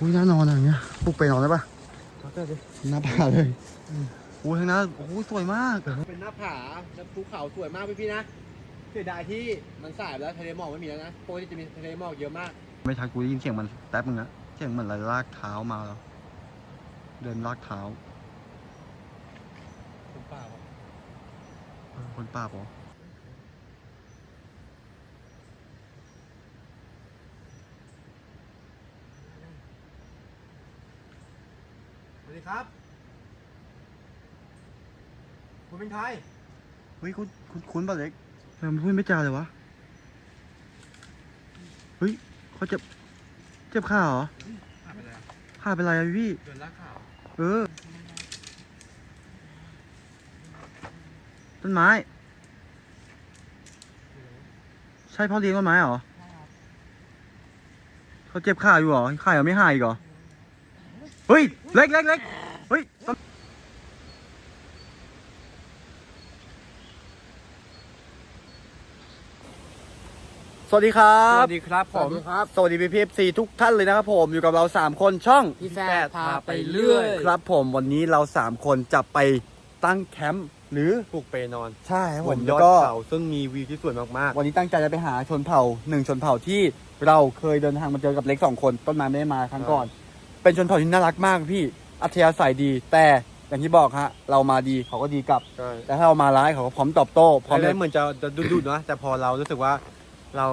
อุ้ยน่านอนอะอย่างเงี้ยปลุกไปนอนได้ปะเขาเกิดดิหน้าผาเลยอุ้ยทางนั้นโอ้ยสวยมาก เป็นหน้าผาแล้วภูเขาสวยมากพี่พี่ๆนะเสียดายที่มันสายไปแล้วทะเลหมอกไม่มีแล้วนะปกติจะมีทะเลหมอกเยอะมาก ไม่ทันกูได้ยินเสียงมันแป๊บนึงนะเสียงเหมือนอะไรลากเท้ามาแล้ว เดินลากเท้าผมเปล่าอะเออคนป่าปะ วัสดีครับ คุณเป็นใคร เฮ้ยคุณคุณคุ้นป่ะเล็กทำไมมันพูดไม่จาเลยวะ เฮ้ยเขาเจ็บเจ็บขาเหรอหายไปแล้วขาเป็นไรอะพี่ เดินลากข่าวเออ ต้นไม้ ใช่พ่อเลี้ยงต้นไม้เหรอเขาเจ็บขาอยู่เหรอขายังไม่หายอีกเหรอ เฮ้ย เล็กเล็กเล็กเฮ้ยต้นสวัสดีครัสบ วัสดีครับผม ครับ สวัสดีพี่พีเอฟซีทุกท่านเลยนะครับผมอยู่กับเรา 3 คนช่อง พี่แฟร์พาไปเรื่อยครับผมวันนี้เรา 3 คนจะไปตั้งแคมป์หรือปลูกเปนอนใช่ครับบผนมยแล้อวดก็ เขาซึ่งมีวิวที่สวยมากวันนี้ตั้งใจจะไปหาชนเผ่าหนึ่งชนเผ่าที่เราเคยเดินทางมาเจอกับเล็กสองคนต้นไม้ไม่ได้มาครั้งก่อน เป็นชนเผ่าที่น่ารักมากพี่อัธยาศัยดี แต่อย่างที่บอกฮะเรามาดีเขาก็ดีกลับๆใช่แต่ถ้าเรามาร้ายเขาก็พร้อมตอบโต้พพร้ออม แรจะกเหมือนจะจะดุดๆนะแต่พอเรารู้สึกว่าเรา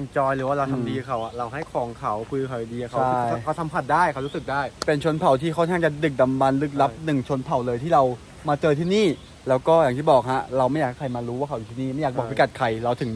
enjoy หรือว่าเราอืมทำดีกับเขาอะเราให้ของเขาคุยกับเขาดีๆเขาใช่ เขาสัมผัสได้เขารู้สึกได้ เป็นชนเผ่าที่ค่อนข้างจะดึกดำบรรพ์ลึกลับใช่ หนึ่งชนเผ่าเลยที่เรามาเจอที่นี่ แล้วก็อย่างที่บอกฮะเราไม่อยากให้ใครมารู้ว่าเขาอยู่ที่นี่ไม่อยากบอกพิกัดใครเราถึง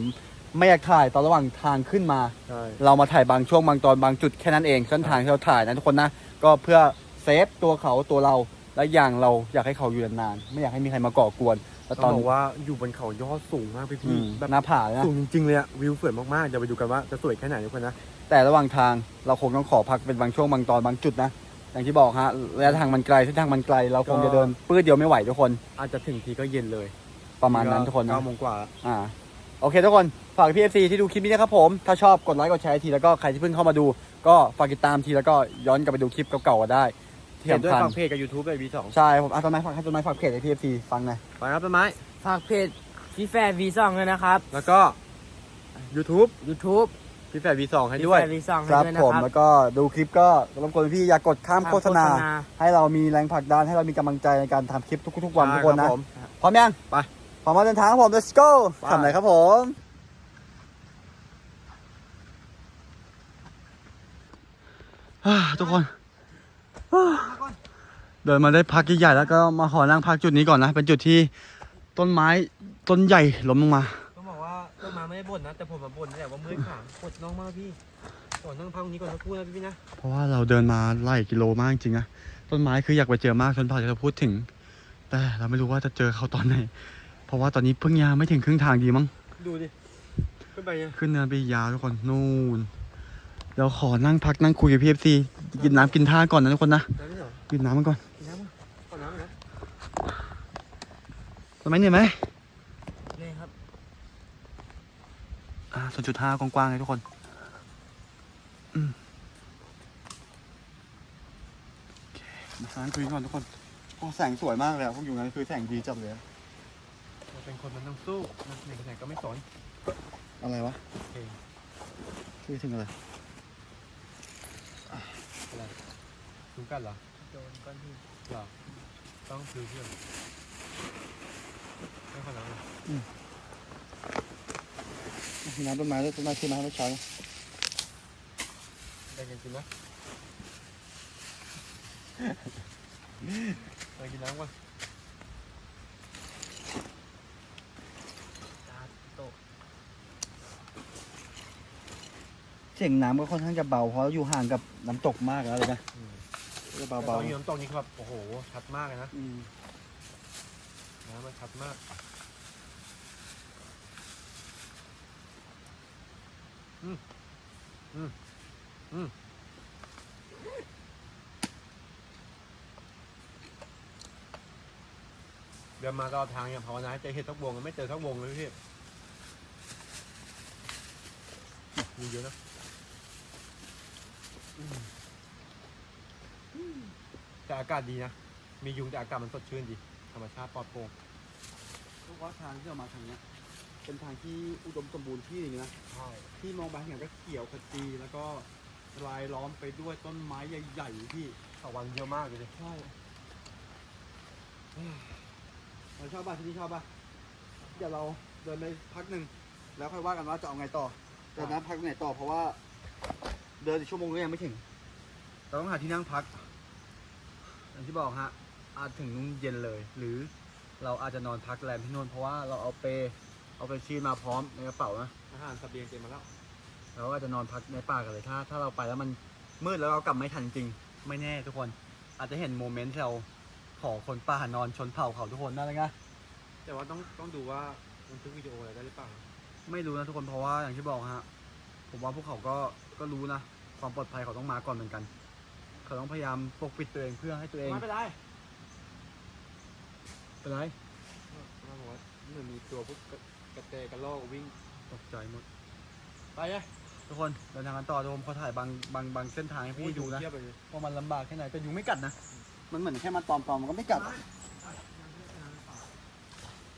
ไม่อยากถ่ายตอนระหว่างทางขึ้นมา ใช่ เรามาถ่ายบางช่วงบางตอนบางจุดแค่นั้นเองเส้นทางที่เราถ่ายนะทุกคนนะ ก็เพื่อเซฟตัวเขาตัวเรา และอย่างเราอยากให้เขาอยู่นานๆไม่อยากให้มีใครมาก่อกวนแล้วตต้ออนงบอกว่าอยู่บนเขายอดสูงมากพี่อืพี่มแบบหน้าผานะ สูงจริงๆเลยอะวิวสวยมากๆเดี๋ยวไปดูกันว่าจะสวยแค่ไหนทุกคนนะ แต่ระหว่างทางเราคงต้องขอพักเป็นบางช่วงบางตอนบางจุดนะ อย่างที่บอกฮะระยะทางมันไกลเส้นทางมันไกล เราคงจะเดินปื้ดเดียวไม่ไหวทุกคนอาจจะถึงทีก็เย็นเลยประมาณนั้นทุกคนนะเก้าโมงกว่า อ่า โอเคทุกคน ฝากพี่เอฟซีที่ดูคลิปนี้นะครับผม ถ้าชอบกดไลค์กดแชร์ทีแล้วก็ใครที่เพิ่งเข้ามาดู ก็ฝากติดตามทีแล้วก็ย้อนกลับไปดูคลิปเก่าๆก็ได้ที่เห็นด้วยสำคัญฟังเพจกับ YouTube เลย V2 ใช่ผมอะต้นไม้ฝากให้ต้นไม้ฝากเพจให้พี่เอฟซีฟังหน่อยไปครับต้นไม้ ฝากเพจพี่แฟร์วีสองด้วยนะครับ แล้วก็ YouTube YouTube พี่แฝด V2 ให้พี่ด้วยแฟร์วีสองครับด้วยนะผมครับ แล้วก็ดูคลิปก็รบกวนพี่อย่ากดข้ามโฆษณาโฆษณา ให้เรามีแรงผลักดันให้เรามีกำลังใจในการทำคลิปทุกๆวันทุกคนนะรับผม พร้อมยัง ไปพร้ อมมาเดินทางครับผม let's go ไปทำไหนครับผมอ่าทุกคนอ่าเดินมาได้พักใหญ่ๆแล้วก็มาขอนั่งพักจุดนี้ก่อนนะ เป็นจุดที่ต้นไม้ต้นใหญ่ล้มลงมาต้องบอกว่าต้นไม้ไม่ได้บ่นนะ แต่ผมมาบ่นแต่ว่าเมื่อยขาปวดน้องมากพี่ก่อนนั่งพักตรงนี้ก่อนสักครู่นะพี่นะ เพราะว่าเราเดินมาไล่กิโลมากจริงๆนะ ต้นไม้คืออยากไปเจอมากชนเผ่าที่เราพูดถึง แต่เราไม่รู้ว่าจะเจอเขาตอนไหน เพราะว่าตอนนี้เพิ่งยางไม่ถึงครึ่งทางดีมั้ง ดูดิ ขึ้นไปเนี่ยขึ้นเนินไปยาวทุกคนนู่นเดี๋ยวขอนั่งพักนั่งคุยกับพีเอฟซีกินน้ำกินท่าก่อนนะทุกคนนะน้ำนี่เหรอกินน้ำมันก่อนกินน้ำมั้ยขอน้ำหน่อยนะทำไมเหนื่อยไหมนี่ครับอ่าส่วนจุดห้ากว้างๆเลยทุกคนอืมโอเคมาสร้างคุยก่อนทุกคนโอ้แสงสวยมากเลยอะพวกอยู่นั้นคือแสงดีจัดเลยอะ เราเป็นคนมันต้องสู้นะไหนไหนก็ไม่สนอะไรวะเองคุยถึงอะไรคุ้กันเหรอโดนก้อนหินเหรอต้องซื้อเพื่อนไม่ขอน้ำเลยมีน้ำต้นไม้ด้วยต้นไม้ที่น้ำไม่ใช้ได้กินกินนะไปกินน้ำก่อน ตาโตะ เสียงน้ำก็ค่อนข้างจะเบาเพราะอยู่ห่างกับน้ำตกมากแล้วเลยนะอืมจะแต่ตเบาอนนี้น้ำตกนี้คือแบบโอ้โห ชัดมากเลยนะๆอืมน้ำมันชัดมาก อืมอืมอืมเดินมาตลอดทางอย่างภาวนาให้เจอเห็ดทักวงไม่เจอทักวงเลยพี่มีเยอะนะอืม แต่อากาศดีนะ มียุงแต่อากาศมันสดชื่นดี ธรรมชาติปลอดโปร่งทุกว่าทางที่เรามาทางเนี้ยเป็นทางที่อุดมสมบูรณ์ที่หนึงนะ ใช่ ที่มองไปทางไหนก็เขียวขจีแล้วก็รายล้อมไปด้วยต้นไม้ใหญ่ๆพี่ตะวันเยอะมากเลยดิใช่เราชอบป่ะที่นี่ชอบป่ะเดี๋ยวเราเดินไปพักหนึ่งแล้วค่อยว่ากันว่าจะเอาไงต่อแต่นะพักไหนต่อเพราะว่า เดินอีกชั่วโมงก็ยังไม่ถึงเราต้องหาที่นั่งพักอย่างที่บอกฮะอาจถึงนุ่งเย็นเลย หรือเราอาจจะนอนพักแรมที่นู่นเพราะว่าเราเอาเปเอาไปชีมาพร้อมในกระเป๋านะอาหารเสบียงเตรียมมาแล้วเราก็จะนอนพักในป่ากันเลยถ้า ถ้าเราไปแล้วมันมืดแล้วเรากลับไม่ทันจริง ไม่แน่ทุกคน อาจจะเห็นโมเมนต์ที่เราขอคนป่านอนชนเผ่าเขาทุกคนนั่นเลยไงแต่ว่าต้องต้องดูว่ามันทึกวิดีโออะไรได้หรือเปล่าไม่รู้นะทุกคนเพราะว่าอย่างที่บอกฮะผมว่าพวกเขาก็ ก็รู้นะ ความปลอดภัยเขาต้องมาก่อนเหมือนกัน เขาต้องพยายามปกปิดตัวเองเพื่อให้ตัวเองไม่เป็นไรเป็นไรมาบอกว่าเหมือนมีตัวพวกกระกระเตกระลอกวิ่งตกใจหมด ไปเลยทุกคนเดินทางกันต่อทุกคนขอถ่ายบางบางบางเส้นทางให้พี่ดูนะเทียบไปเลยว่ามันลำบากแค่ไหนแต่ยุงไม่กัดนะมันเหมือนแค่มาตอมตอมๆมันก็ไม่กัดอะ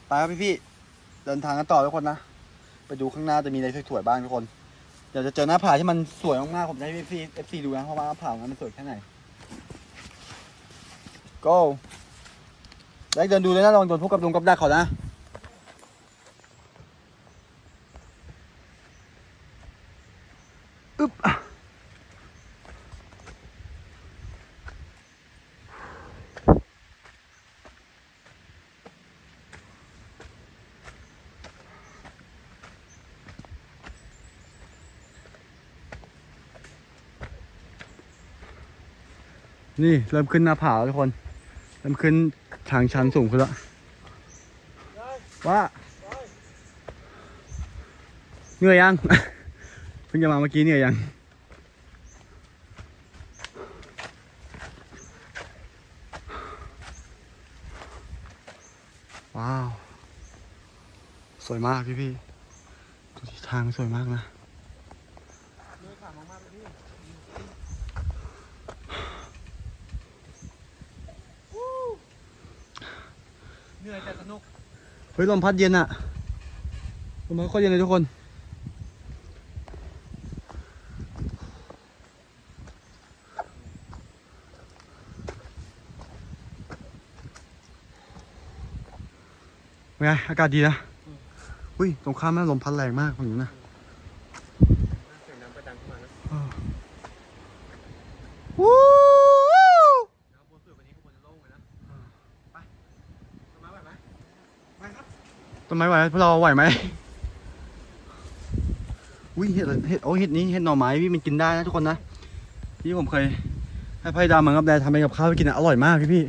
ไปครับพี่พี่ๆเดินทางกันต่อทุกคนนะ ไปดูข้างหน้าจะมีอะไรสวยๆบ้างทุกคน เดี๋ยวจะเจอหน้าผาที่มันสวยมากๆผมจะให้พี่พี่เอฟซีดูนะเพราะว่าหน้าผาของมันสวยแค่ไหน go แล้เดินดูเลยนะลองโดนพวกกับลุงกับดักเขานะ นี่เริ่มขึ้นหน้าผาแล้วทุกคน เริ่มขึ้นทางชันสูงขึ้นแล้วว่าเหนื่อยยัง เพิ่งจะมาเมื่อกี้เหนื่อยยังว้าว สวยมากพี่พี่ทางสวยมากนะ เหนื่อยขามากๆเลยพี่เห นื่อยแต่สนุก เฮ้ยลมพัดเย็นอะลมพัดโคตรเย็นเลยทุกคนเป็นไงอากาศดีนะ อุ้ยตรงข้ามแม่ลมพัดแรงมากฝั่งนี้นะ เสียงน้ำกระดังขึ้นมานะ วู้ น้ำบนสุดวันนี้ก็ควรจะโล่งเลยนะ ไปต้นไม้ไหวไหมไปครับ ต้นไม้ไหวพวกเราไหวไหมอุ้ยเห็ดเห็ดโอ้เห็ดนี้เห็ดหน่อไม้พี่มันกินได้นะทุกคนนะที่ผมเคยให้พ่ดามังกับแดทำเป็นกับข้าวไปกินออร่อยมากพี่พี่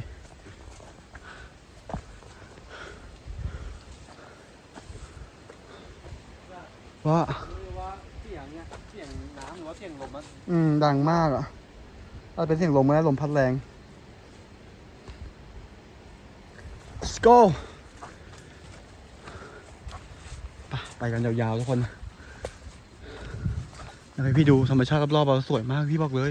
ว่าเสียงเนี่ยเสียงน้ำหรือว่าเสียงลมอืมดังมากอะอาจเป็นเสียงลมไหมลมพัดแรง let's go ไปกันยาวๆทุกคนอยากให้พี่ดูธรรมชาติรอบๆเราสวยมากพี่บอกเลย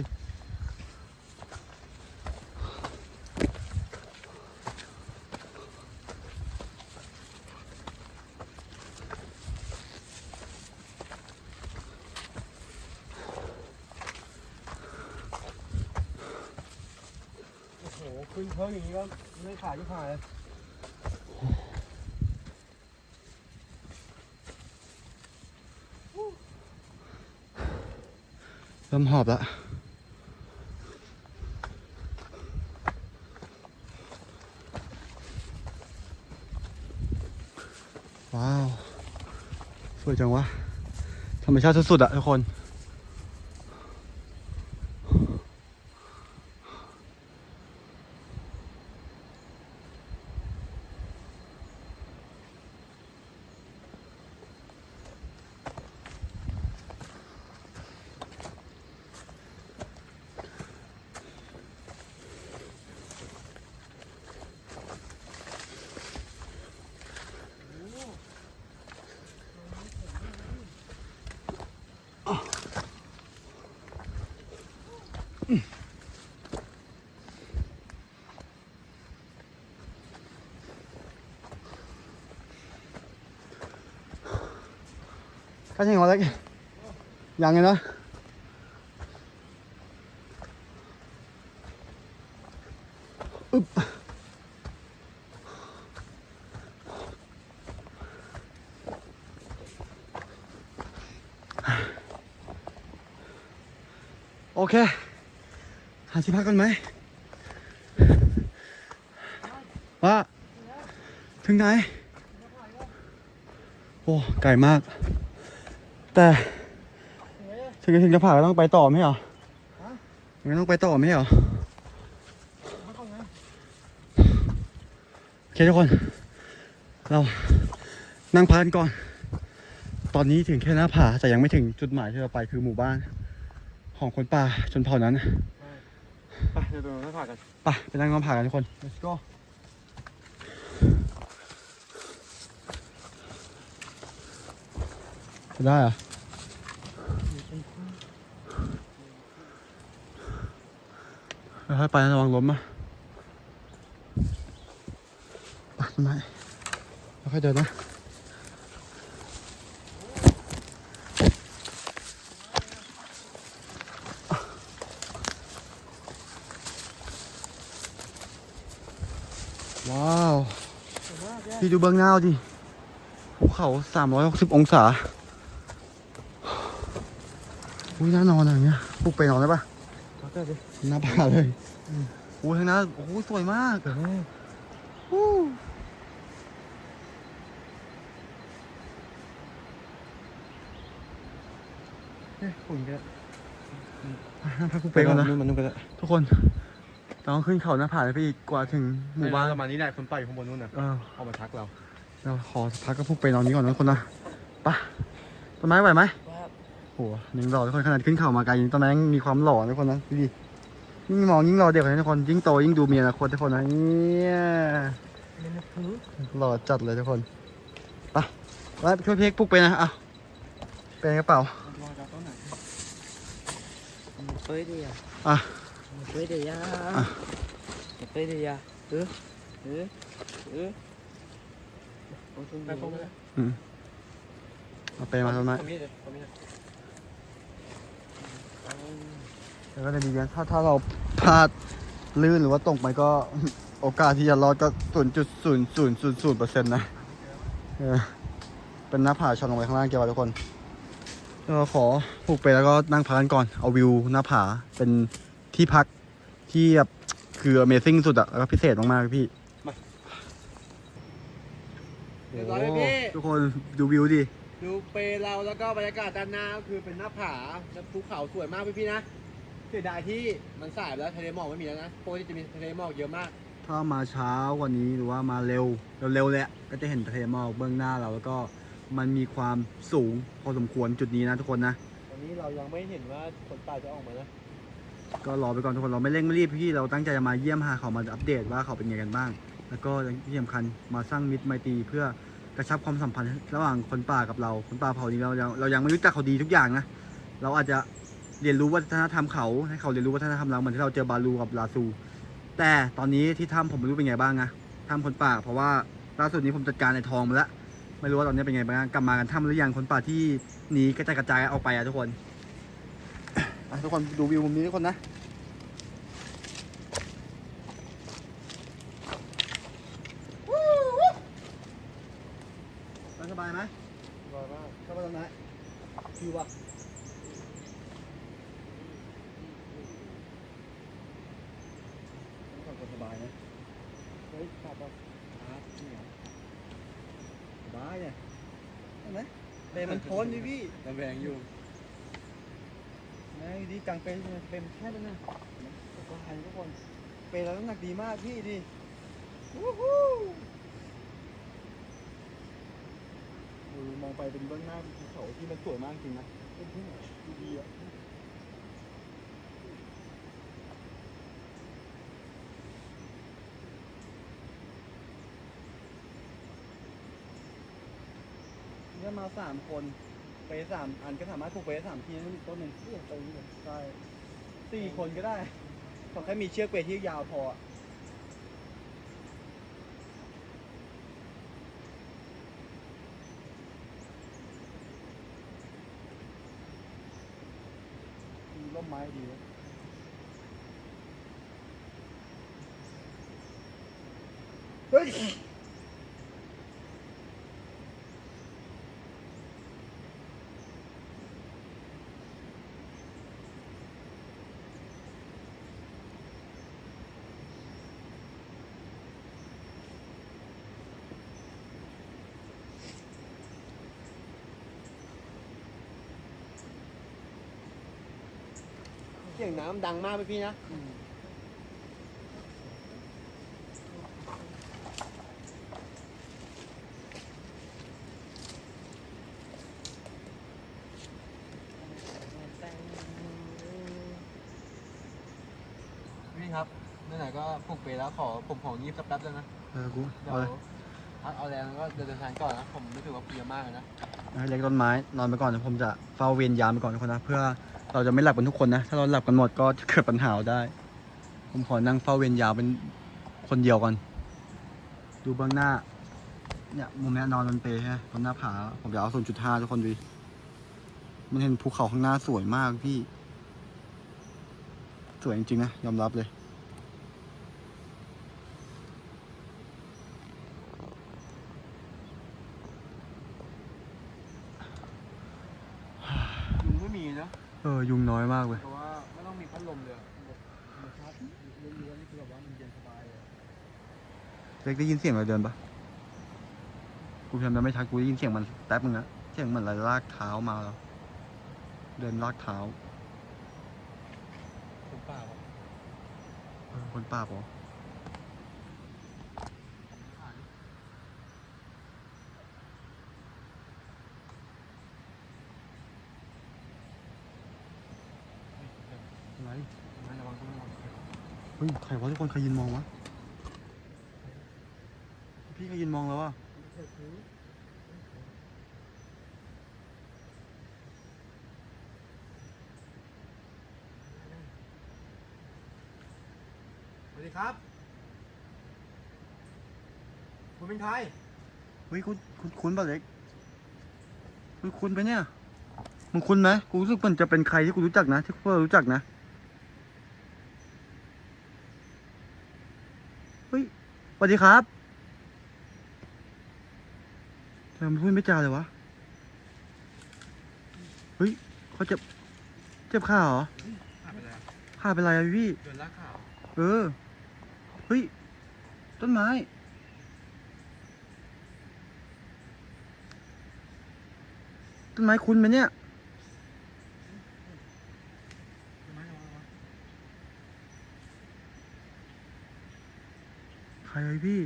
โอ้โหขึ้นเพิ่มอย่างนี้ก็ไม่ขาดที่ขาดเลย เริ่มหอบแล้วว้าว สวยจังวะ ธรรมชาติสุดๆอะทุกคน ก็ถึงวันแล้วยังไงนะอึบโอเค หาที่พักกันไหมว่า ถึงไหน โอ้ ไกลมาก แต่ถึงจะถึงจะผ่านก็ต้องไปต่อไหมเหรอยังต้องไปต่อไหมเหรอโอเคทุกคน เรานั่งพักกันก่อน ตอนนี้ถึงแค่หน้าผาแต่ยังไม่ถึงจุดหมายที่เราไปคือหมู่บ้าน ของคนป่าชนเผ่านั้น ไปเดี๋ยวเราผ่ากัน ไปไปนั่งน้ำผากันทุกคน let's go จะได้เหรอค่อยไประวังล้มอะไปต้นไม้ค่อยเดินนะว้าว พี่ดูเบื้องหน้าดิ ภูเขา 360 องศา อุ้ยน่านอนอะอย่างเงี้ยปลุกไปนอนได้ปะพักกันดิหน้าผาเลยอุ้ยข้างหน้าโอ้โหสวยมากอู้เฮ้ยฝุ่นกันพักปลุกไปก่อนนะมันนู่นก็ได้ทุกคนเราต้องขึ้นเขาหน้าผาเลยพี่กว่าถึงหมู่บ้านประมาณนี้แหละคนป่าอยู่ข้างบนนู่นน่ะเออเอามาทักเราเราขอพักก็พวกไปนอนนี้ก่อนนะทุกคนนะไปะต้นไม้ไหวไหมครับโห ยังหล่อทุกคนขนาดขึ้นเขามาไกลยังต้นไม้ยังมีความหล่อนะทุกคนนะดูดิยิ่งมองยิ่งหล่อเด็กเลยทุกคนยิ่งโตยิ่งดูมีอนาคตทุกคนนะเนี่ยเล่นนะพื้นหล่อจัดเลยทุกคนไปไปช่วยพี่เอกปลุกไปนะอะเป็นกระเป๋าเฟ้ยดีอะอะเฟ้ยดีอะอะเฟ้ยดีอะเออเออเออโอ้ยไปพร้อมกันเลยอืมเอาไปมาต้นไม้ ตรงนี้เลยตรงนี้เลยแล้วก็จะดีนะถ้าถ้าเราพลาดลื่นหรือว่าตกไปก็โอกาสที่จะรอดก็ศูนย์จุดศูนย์ศูนย์ศูนย์ศูนย์เปอร์เซ็นต์นะเออเป็นหน้าผาชันลงไปข้างล่างเกี่ยวทุกคนเราขอปลูกไปแล้วก็นั่งพักกันก่อนเอาวิวหน้าผาเป็นที่พักที่แบบคือ Amazing สุดอะแล้วก็พิเศษมากๆพี่เรียบร้อยไหมพี่ทุกคนดูวิวดิ ดูเปรเราแล้วก็บรรยากาศด้านหน้าก็คือเป็นหน้าผาแล้วภูเขาสวยมากพี่ๆนะ เสียดายที่มันสายไปแล้วทะเลหมอกไม่มีแล้วนะปกติจะมีทะเลหมอกเยอะมาก ถ้ามาเช้ากว่านี้หรือว่ามาเร็วเร็วๆเลยอะก็จะเห็นทะเลหมอกเบื้องหน้าเราแล้วก็มันมีความสูงพอสมควรจุดนี้นะทุกคนนะ ตอนนี้เรายังไม่เห็นว่าคนป่าจะออกมานะก็รอไปก่อนทุกคนเราไม่เร่งไม่รีบพี่เราตั้งใจจะมาเยี่ยมหาเขามาอัปเดตว่าเขาเป็นยังไงกันบ้าง แล้วก็ที่สำคัญมาสร้างมิตรไมตรีเพื่อกระชับความสัมพันธ์ระหว่างคนป่ากับเราคนป่าเผ่านี้เรายังเรายังไม่รู้จักเขาดีทุกอย่างนะเราอาจจะ เรียนรู้วัฒนธรรมเขาให้เขาเรียนรู้วัฒนธรรมเราเหมือนที่เราเจอบาลูกับลาซู แต่ตอนนี้ที่ถ้ำผมไม่รู้เป็นไงบ้างนะถ้ำคนป่า เพราะว่าล่าสุดนี้ผมจัดการในทองมาแล้วไม่รู้ว่าตอนนี้เป็นไงบ้างกลับมากันถ้ำหรือยังคนป่าที่หนีกระจายกระจายออกไปอะทุกคนทุกคนดูวิวมุมนี้ทุกคนนะ สบายไหม สบายมาก เข้าไปตรงไหนชิวอะต้องส บายนะเฮ้ยขับแบบครับสบายเนี่ยเห็นไหมเปรย์มันทนดิพี่กำแพงอยู่แม่งดีกลางเปรย์เปรย์มันแค่นั้นนะสบายทุกคนเปรย์เราน้ำหนักดีมากพี่ดิวู้ฮู้ดูมองไปเป็นเบื้องหน้าภูเขาที่มันสวยมากจริงนะเป็นที่ไหนดีๆอะามาสามคนเฟสสามอันก็สามารถปลูกเฟสสามทีนั่นอีกต้นหนึ่งตรงนี้เลยใช่สี่คนก็ได้ขอแค่มีเชือกเปที่ยาวพอร่มไม้ดีเฮ้ย สียงน้ำดังมากพี่พี่นะพี่ครับไหนๆก็ผูกไปแล้วขอผมของยีบสักแป๊บเลยนะเออกูเดี๋ยเอาวเลยพักเอาแรงแล้วก็เดินทางก่อนนะผมรู้สึกว่าเพลียมากเลยนะ ให้เล็กต้นไม้ นอนไปก่อนนะผมจะเฝ้าเวรยามไปก่อนทุกคนนะ เพื่อ เราจะไม่หลับกันทุกคนนะ ถ้าเราหลับกันหมดก็จะเกิดปัญหาได้ ผมขอนั่งเฝ้าเวรยาวเป็นคนเดียวก่อน ดูเบื้องหน้า เนี่ยมุมนี้นอนบนเปรย์ใช่ไหมบนหน้าผา ผมจะเอาส่วนจุดห้าทุกคนดู มันเห็นภูเขาข้างหน้าสวยมากพี่ สวยจริงๆนะยอมรับเลย ยุงไม่มีนะ เออ ยุงน้อยมากเลยเพราะว่าไม่ต้องมีพัดลมเลยธรรมชาติเรื่อยๆนี่คือแบบว่ามันเย็นสบายเลยเล็กได้ยินเสียงอะไรเดินปะกูพยายามจะไม่ทักกูได้ยินเสียงมันแป๊บนึงนะเสียงเหมือนอะไรลากเท้ามาแล้ว เดินลากเท้าผมเปล่าเออคนป่าปะ อะไรไม่ระวังต้องระวังเฮ้ยใครวะทุกคนใครยืนมองวะ พี่ใครยืนมองแล้ววะสวัสดีครับ คุณเป็นใคร เฮ้ยคุณคุณคุณป่ะเล็กคุณคุณไปะเนี่ย มึงคุณไหมกูรู้สึกมันจะเป็นใครที่กูรู้จักนะ ที่พวกเรารู้จักนะ เฮ้ยส วัสดีครับทำไมพูดไม่จาเลยวะ เฮ้ยเขาเจ็บ เจ็บขาเหรอหาไปแล้วขาเป็นไรอะพี่เดินลากข่าวเออ เฮ้ย ต้นไม้ ต้นไม้คุณไหมเนี่ย ใครไอ้พี่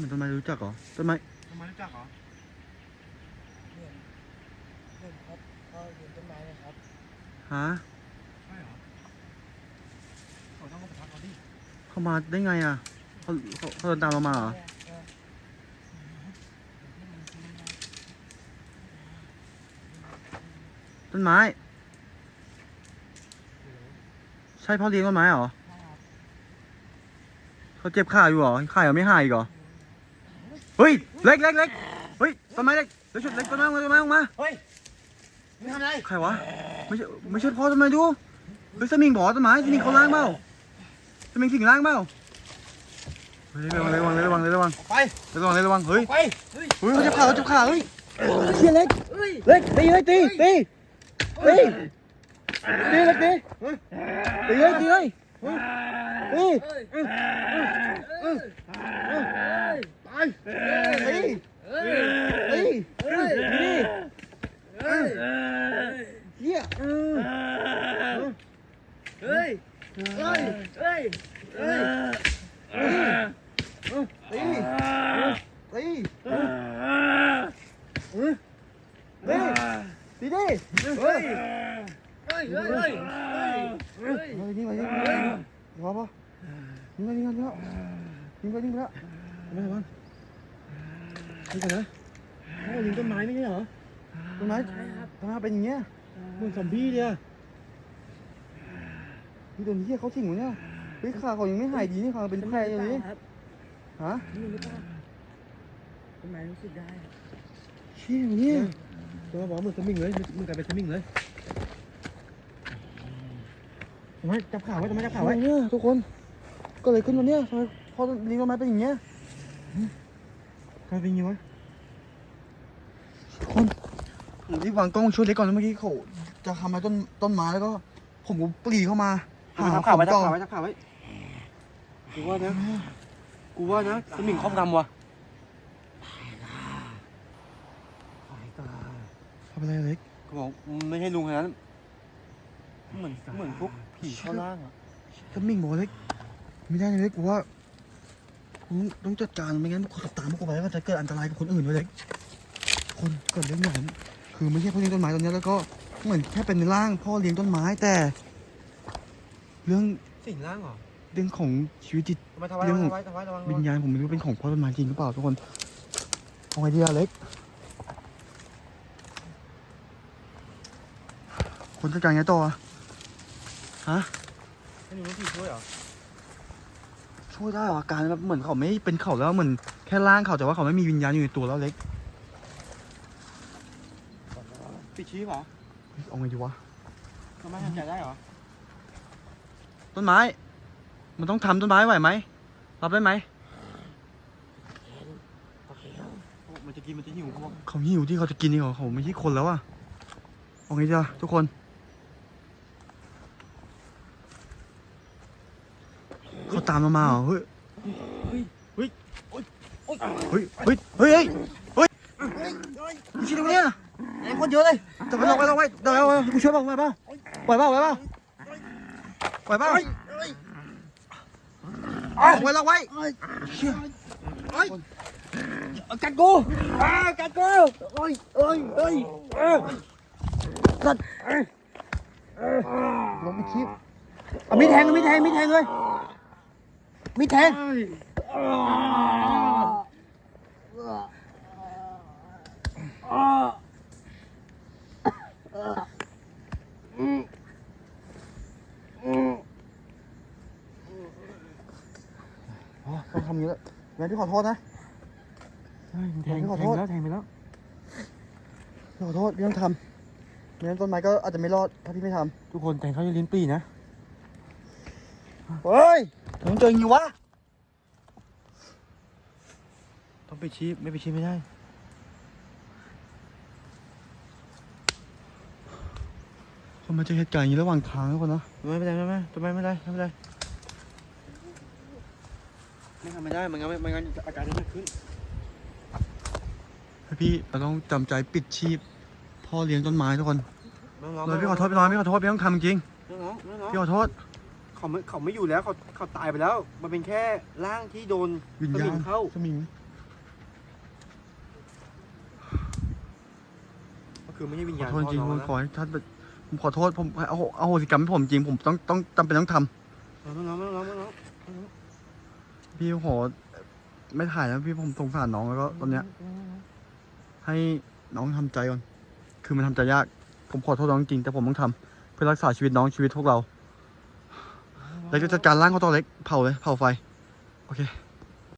มันต้นไม้รู้จักเหรอ ต้นไม้ทำไมรู้จักเหรอเห็นเห็นครับก็ยืนต้นไม้เลยครับฮะใช่เหรอเขาต้องเข้าไปทักเขาดิ เข้ามาได้ไงอะเขาเขาเขาเดินตามเรามาเหรอเออ ต้นไม้ ใช่พ่อเลี้ยงต้นไม้เหรอเขาเจ็บขาอยู่เหรอขายังไม่หายอีกเหรอเฮ้ยเล็กเล็กเล็กเฮ้ยต้นไม้เล็กเล็กชุดเล็กต้นไม้ออกมาต้นไม้ออกมาเฮ้ยมึงทำอะไรใครวะไม่ใช่ไม่ใช่พ่อต้นไม้ดูเฮ้ยสมิงบอกต้นไม้สมิงเขาล้างเปล่าสมิงสิงล้างเปล่าเฮ้ยระวังระวังระวังระวังออกไประวังระวังเฮ้ยไปเฮ้ยเขาเจ็บขาเขาเจ็บขาเฮ้ยเชี่ยเล็กเฮ้ยเล็กตีเล็กตีตี ตีตีเล็กตีตีเลยตีเลยตีเฮ้ยเฮ้ยเฮ้ย ตายตี เฮ้ย ตี เฮ้ย ตี เฮ้ย เฮีย เฮ้ยเฮ้ยเฮ้ยเฮ้ย ตีตีตีตีดิ เฮ้ยเฮ้ยเฮ้ยเฮ้ยเฮ้ย มายิงมายิงพอพอยิงไปยิงไปแล้วยิงไปยิงไปแล้วไม่ระวังยิงกันนะเขายิงต้นไม้ไม่ใช่เหรอต้นไม้ต้นไม้เป็นอย่างเงี้ยเหมือนซอมบี้เลยอะพี่โดนเหี้ ยเขาทิ้งไว้เนี่ยเฮ้ยขาเขายังไม่หายดีนี่ขาเป็นแผลอยู่นี่ครับฮะนี่หรือเปล่าต้นไม้รู้สึกได้เชี่ยเนี่ยตัวบอกมึงสมิงเลยมึงกลายเป็นสมิงเลยทำไมจับขาไว้ทำไมจับขาไว้เนี่ยทุกคนก็เลยขึ้นมาเนี่ยทำไมพอลิงต้นไม้เป็นอย่างเงี้ยทำไมเป็นอย่างงี้วะทุกคนผมรีบวางกล้องช่วยเล็กก่อนนะเมื่อกี้เขาจะทำอะไรต้นต้นไม้แล้วก็ผมก็ปรีเข้ามา หาจับขาไว้ผมจับต่อขาไว้จับขาไว้กูว่านะกูว่านะสมิงครอบดำว่ะทำอะไรเล็กกูบอกไม่ใช่ลุงคนนั้นเหมือนเหมือนพวกผีเข้าร่างอะสมิงบอกว่าเล็กไม่ได้นะเล็กกูว่ากูต้องจัดการไม่งั้นคนขับตามพวกกูไปแล้วมันจะเกิดอันตรายกับคนอื่นด้วยเล็กคนเกิดเรื่องอย่างนั้นคือไม่ใช่พ่อเลี้ยงต้นไม้ตอนนี้แล้วก็เหมือนแค่เป็นร่างพ่อเลี้ยงต้นไม้แต่ เรื่องสิ่งร่างเหรอเรื่องของชีวิตจิตทำไมทำไมเรื่องทำไมทำไมระวังวิญญาณผมไม่รู้เป็นของพ่อต้นไม้จริงหรือเปล่าทุกคนเอาไงดีอะเล็ก คนจัดการไงต่ออะฮะให้หนูผีช่วยเหรอช่วยได้เหรออาการแบบเหมือนเขาไม่เป็นเขาแล้วเหมือนแค่ร่างเขาแต่ว่าเขาไม่มีวิญญาณอยู่ในตัวแล้วเล็กปิดชี้เหรอเอาไงดีวะ ทำไมทำใจได้เหรอ ต้นไม้ มันต้องทำต้นไม้ไหวไหมรับได้ไหมมันจะกินมันจะหิวเขาบอกเขาหิวที่เขาจะกินนี่เหรอเขาไม่ใช่คนแล้วอะเอาไงดีอะทุกคนเขาตามเรามาเหรอเฮ้ยเฮ้ยเฮ้ยเฮ้ยเฮ้ยเฮ้ยมีชิ้นตรงเนี้ยไอ้คนเยอะเลยจะไปลงไปลงไปเดี๋ยวเอากูช่วยบ้างไหวเปล่าไหวเปล่าไหวเปล่าไหวเปล่าเอาไว้ลงไว้เชี่ยกัดกูอ้ากัดกูโอ้ยโอ้ยโอ้ยเออลงไปคลิปเอามีดแทงเอามีดแทงมีดแทงเลยมีดแทง อ๋อต้องทำอย่างนี้แล้วงั้นพี่ขอโทษนะแทงขอโทษแล้วแทงไปแล้ว พี่ขอโทษพี่ต้องทำไม่งั้นต้นไม้ก็อาจจะไม่รอดถ้าพี่ไม่ททุกคนแทงเข้าที่ลิ้นปี่นะำเฮ้ยผมเจออย่างนี้วะต้องไปชี้ไม่ไปชี้ไม่ได้คนมาเจอเหตุการณ์อย่างนี้ระหว่างทางทุกคนนะไม่เป็นไรไม่เป็นไรทำไมไม่เป็นไรไม่เป็นไร ไม่ทำไม่ได้มันงั้นมันงั้นอาการจะหนักขึ้นให้พี่เราต้องจำใจปิดชีพ พ่อเลี้ยงต้นไม้ทุกคนน้องๆเลยพี่ขอโทษพี่น้อยพี่ขอโทษพี่ต้องทำจริงน้องๆน้องๆพี่ขอโทษเขาไม่เขาไม่อยู่แล้วเขาเขาตายไปแล้ว มันเป็นแค่ร่างที่โดนวิญญาสณมิงเข้าสมิงก็คือไม่ใช่วิญขอญาณโทษจริงพ่ผอมน้องขอให้ท่านผมขอโทษผมเอาเอาโหสิกรรมให้ผมจริงผมต้องต้องจำเป็นต้องทำ พี่ขอไม่ถ่ายแล้วพี่ผมสงสารน้องแล้วก็ตอนเนี้ย ให้น้องทำใจก่อน คือมันทำใจยาก ผมขอโทษน้องจริงแต่ผมต้องทำเพื่อรักษาชีวิตน้องชีวิตพวกเรา แล้วจะจัดการร่างเขาตัวเล็กเผาเลยเผาไฟ โอเค